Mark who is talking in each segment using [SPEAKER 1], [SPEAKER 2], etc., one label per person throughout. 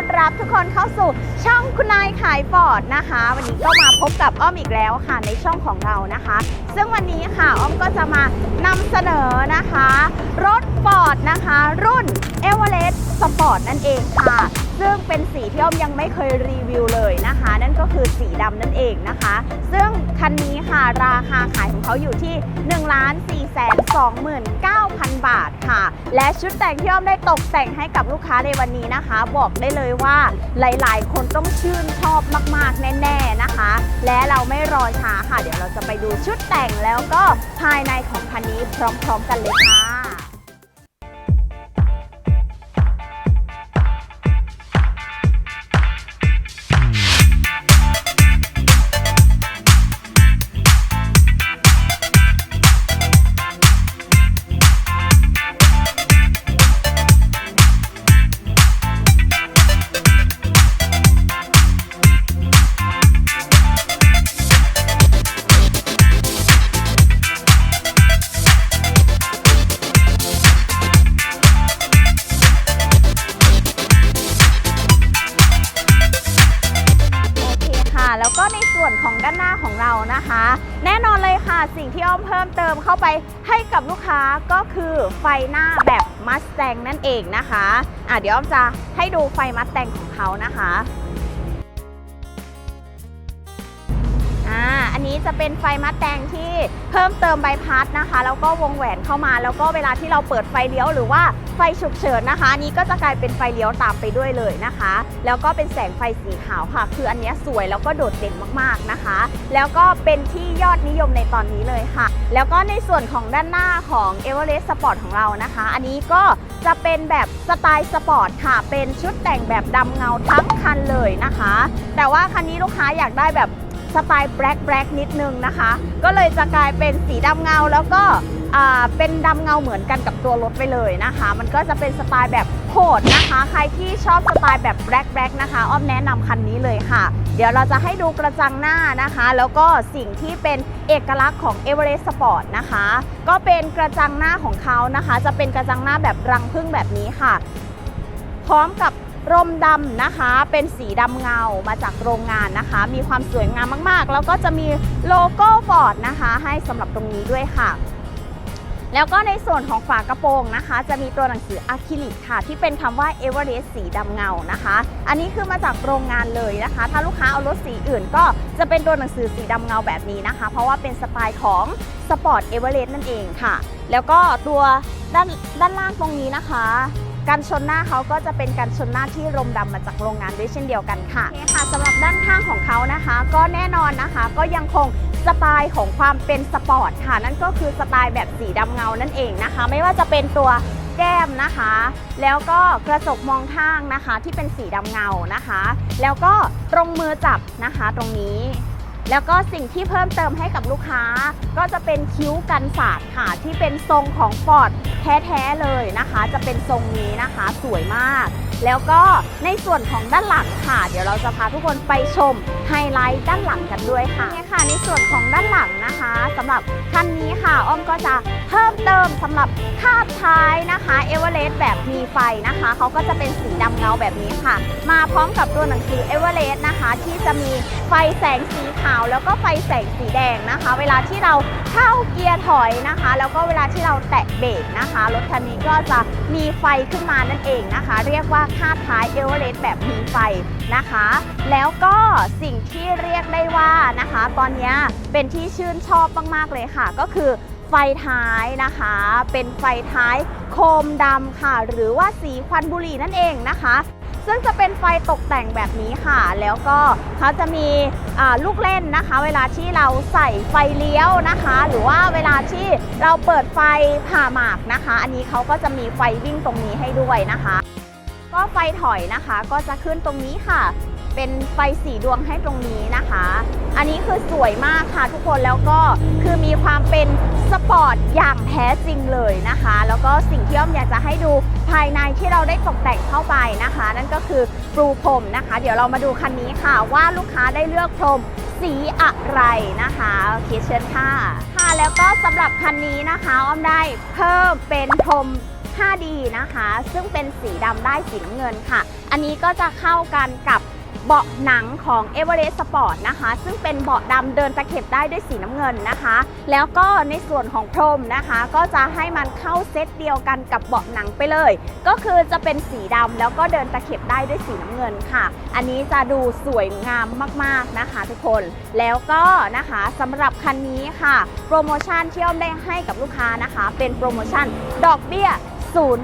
[SPEAKER 1] อนรับทุกคนเข้าสู่ช่องคุณนายขายฟอร์ดนะคะ วันนี้ก็มาพบกับอ้อมอีกแล้วค่ะในช่องของเรานะคะ ซึ่งวันนี้ค่ะอ้อมก็จะมานำเสนอนะคะ รถฟอร์ดนะคะ รุ่นเอเวอเรสต์สปอร์ตนั่นเองค่ะ ซึ่งเป็นสีที่อ้อมยังไม่เคยรีวิวเลยนะคะ นั่นก็คือสีดำนั่นเองนะคะ ซึ่งคันนี้ค่ะราคาขายของเขาอยู่ที่ 1 4 2 9 0 0 0 บาทค่ะ และชุดแต่งที่อ้อมได้ตกแต่งให้กับลูกค้าในวันนี้นะคะ บอกได้เลยว่าหลายๆ คนต้องชื่นชอบมากๆ แน่ ๆนะคะ และเราไม่รอช้าค่ะ เดี๋ยวเราจะไปดูชุดแต่งแล้วก็ภายในของคันนี้พร้อม ๆ กันเลยค่ะ สิ่งที่อ้อมเพิ่มเติมเข้าไปให้กับลูกค้าก็คือไฟหน้าแบบมัสแตงนั่นเองนะคะอะเดี๋ยวอ้อมจะให้ดูไฟมัสแตงของเขานะคะอ่าอันนี้จะเป็นไฟมัดแดงที่เพิ่มเติมใบพัดนะคะ แล้วก็วงแหวนเข้ามา แล้วก็เวลาที่เราเปิดไฟเลี้ยวหรือว่า ฟฉุกเฉินนะคะ นี้ก็จะกลายเป็นไฟเลี้ยวตามไปด้วยเลยนะคะ แล้วก็เป็นแสงไฟสีขาวค่ะ คืออันนี้สวยแล้วก็โดดเด่นมากๆนะคะ แล้วก็เป็นที่ยอดนิยมในตอนนี้เลยค่ะ แล้วก็ในส่วนของด้านหน้าของ e v e r e s t Sport ของเรานะคะ อันนี้ก็จะเป็นแบบสไตล์สปอร์ตค่ะ เป็นชุดแต่งแบบดำเงาทั้งคันเลยนะคะ แต่ว่าคันนี้ลูกค้าอยากได้แบบ สไตล์แบล็กแบล็กนิดนึงนะคะ ก็เลยจะกลายเป็นสีดำเงาแล้วก็เป็นดำเงาเหมือนกันกับตัวรถไปเลยนะคะ มันก็จะเป็นสไตล์แบบโหดนะคะ ใครที่ชอบสไตล์แบบแบล็กแบล็กนะคะอ้อมแนะนำคันนี้เลยค่ะ เดี๋ยวเราจะให้ดูกระจังหน้านะคะ แล้วก็สิ่งที่เป็นเอกลักษณ์ของ e v e r e s t Sport นะคะ ก็เป็นกระจังหน้าของเขานะคะ จะเป็นกระจังหน้าแบบรังผึ้งแบบนี้ค่ะ พร้อมกับ ร่มดำนะคะ เป็นสีดำเงามาจากโรงงานนะคะ มีความสวยงามมากๆ แล้วก็จะมีโลโก้ฟอร์ดนะคะ ให้สำหรับตรงนี้ด้วยค่ะแล้วก็ในส่วนของฝากระโปรงนะคะ จะมีตัวหนังสืออะคริลิกค่ะ ที่เป็นคำว่า e v e r e s t สีดำเงานะคะ อันนี้คือมาจากโรงงานเลยนะคะ ถ้าลูกค้าเอารถสีอื่นก็จะเป็นตัวหนังสือสีดำเงาแบบนี้นะคะ เพราะว่าเป็นสไตล์ของ Sport e v e r e s t นั่นเองค่ะ แล้วก็ตัวด้านด้านล่างตรงนี้นะคะ การชนหน้าเขาก็จะเป็นการชนหน้าที่รมดำมาจากโรงงานด้วยเช่นเดียวกันค่ะโอเคค่ะสำหรับด้านข้างของเขานะคะ ก็แน่นอนนะคะ ก็ยังคงสไตล์ของความเป็นสปอร์ตค่ะ นั่นก็คือสไตล์แบบสีดำเงานั่นเองนะคะ ไม่ว่าจะเป็นตัวแก้มนะคะ แล้วก็กระจกมองข้างนะคะ ที่เป็นสีดำเงานะคะ แล้วก็ตรงมือจับนะคะ ตรงนี้ แล้วก็สิ่งที่เพิ่มเติมให้กับลูกค้า ก็จะเป็นคิ้วกันศาสตร์ค่ะ ที่เป็นทรงของฟอร์ดแท้ๆเลยนะคะ จะเป็นทรงนี้นะคะสวยมาก แล้วก็ในส่วนของด้านหลังค่ะ เดี๋ยวเราจะพาทุกคนไปชมไฮไลท์ด้านหลังกันด้วยค่ะนี่ค่ะในส่วนของด้านหลังนะคะสำหรับคันนี้ค่ะอ้อมก็จะเพิ่มเติมสำหรับคาดท้ายนะคะเอเวอเรสต์แบบมีไฟนะคะเขาก็จะเป็นสีดำเงาแบบนี้ค่ะ มาพร้อมกับตัวหนังสือเอเวอเรสต์นะคะ ที่จะมีไฟแสงสีขาวแล้วก็ไฟแสงสีแดงนะคะ เวลาที่เราเข้าเกียร์ถอยนะคะ แล้วก็เวลาที่เราแตะเบรกนะคะรถคันนี้ก็จะมีไฟขึ้นมานั่นเองนะคะ เรียกว่าคาดท้ายเอเวอเรสต์แบบมีไฟนะคะ แล้วก็สิ่งที่เรียกได้ว่านะคะ ตอนนี้เป็นที่ชื่นชอบมากๆเลยค่ะ ก็คือไฟท้ายนะคะ เป็นไฟท้ายโคมดำค่ะ หรือว่าสีควันบุหรี่นั่นเองนะคะ ซึ่งจะเป็นไฟตกแต่งแบบนี้ค่ะ แล้วก็เขาจะมีลูกเล่นนะคะ เวลาที่เราใส่ไฟเลี้ยวนะคะ หรือว่าเวลาที่เราเปิดไฟผ่าหมากนะคะ อันนี้เขาก็จะมีไฟวิ่งตรงนี้ให้ด้วยนะคะ ก็ไฟถอยนะคะก็จะขึ้นตรงนี้ค่ะ เป็นไฟสีดวงให้ตรงนี้นะคะ อันนี้คือสวยมากค่ะทุกคนแล้วก็คือมีความเป็นสปอร์ตอย่างแท้จริงเลยนะคะ แล้วก็สิ่งที่อ้อมอยากจะให้ดูภายในที่เราได้ตกแต่งเข้าไปนะคะ นั่นก็คือปรูพรมนะคะ เดี๋ยวเรามาดูคันนี้ค่ะว่าลูกค้าได้เลือกพรมสีอะไรนะคะโอเคเชิญค่ะค่ะ แล้วก็สำหรับคันนี้นะคะอ้อมได้เพิ่มเป็นพรม 5D นะคะ ซึ่งเป็นสีดำได้สีน้ำเงินค่ะ อันนี้ก็จะเข้ากันกับ เบาะหนังของ e v e r e s t Sport นะคะ ซึ่งเป็นเบาะดำเดินตะเข็บได้ด้วยสีน้ำเงินนะคะ แล้วก็ในส่วนของพรมนะคะ ก็จะให้มันเข้าเซตเดียวกันกับเบาะหนังไปเลย ก็คือจะเป็นสีดำแล้วก็เดินตะเข็บได้ด้วยสีน้ำเงินค่ะ อันนี้จะดูสวยงามมากๆนะคะ ทุกคน แล้วก็นะคะสำหรับคันนี้ค่ะ โปรโมชั่นที่อ้อมได้ให้กับลูกค้านะคะ เป็นโปรโมชั่นดอกเบี้ย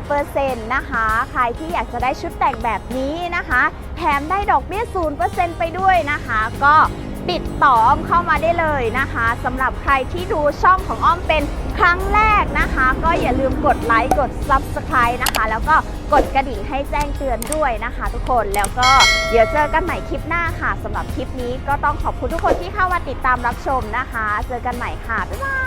[SPEAKER 1] 0%นะคะใครที่อยากจะได้ชุดแต่งแบบนี้นะคะ แถมได้ดอกเบี้ย 0%ไปด้วยนะคะ ก็ติดต่ออ้อมเข้ามาได้เลยนะคะสำหรับใครที่ดูช่องของอ้อมเป็นครั้งแรกนะคะ ก็อย่าลืมกดไลค์กด Subscribe นะคะ แล้วก็กดกระดิ่งให้แจ้งเตือนด้วยนะคะ ทุกคนแล้วก็เดี๋ยวเจอกันใหม่คลิปหน้าค่ะสำหรับคลิปนี้ก็ต้องขอบคุณทุกคนที่เข้ามาติดตามรับชมนะคะ เจอกันใหม่ค่ะ บ๊ายบาย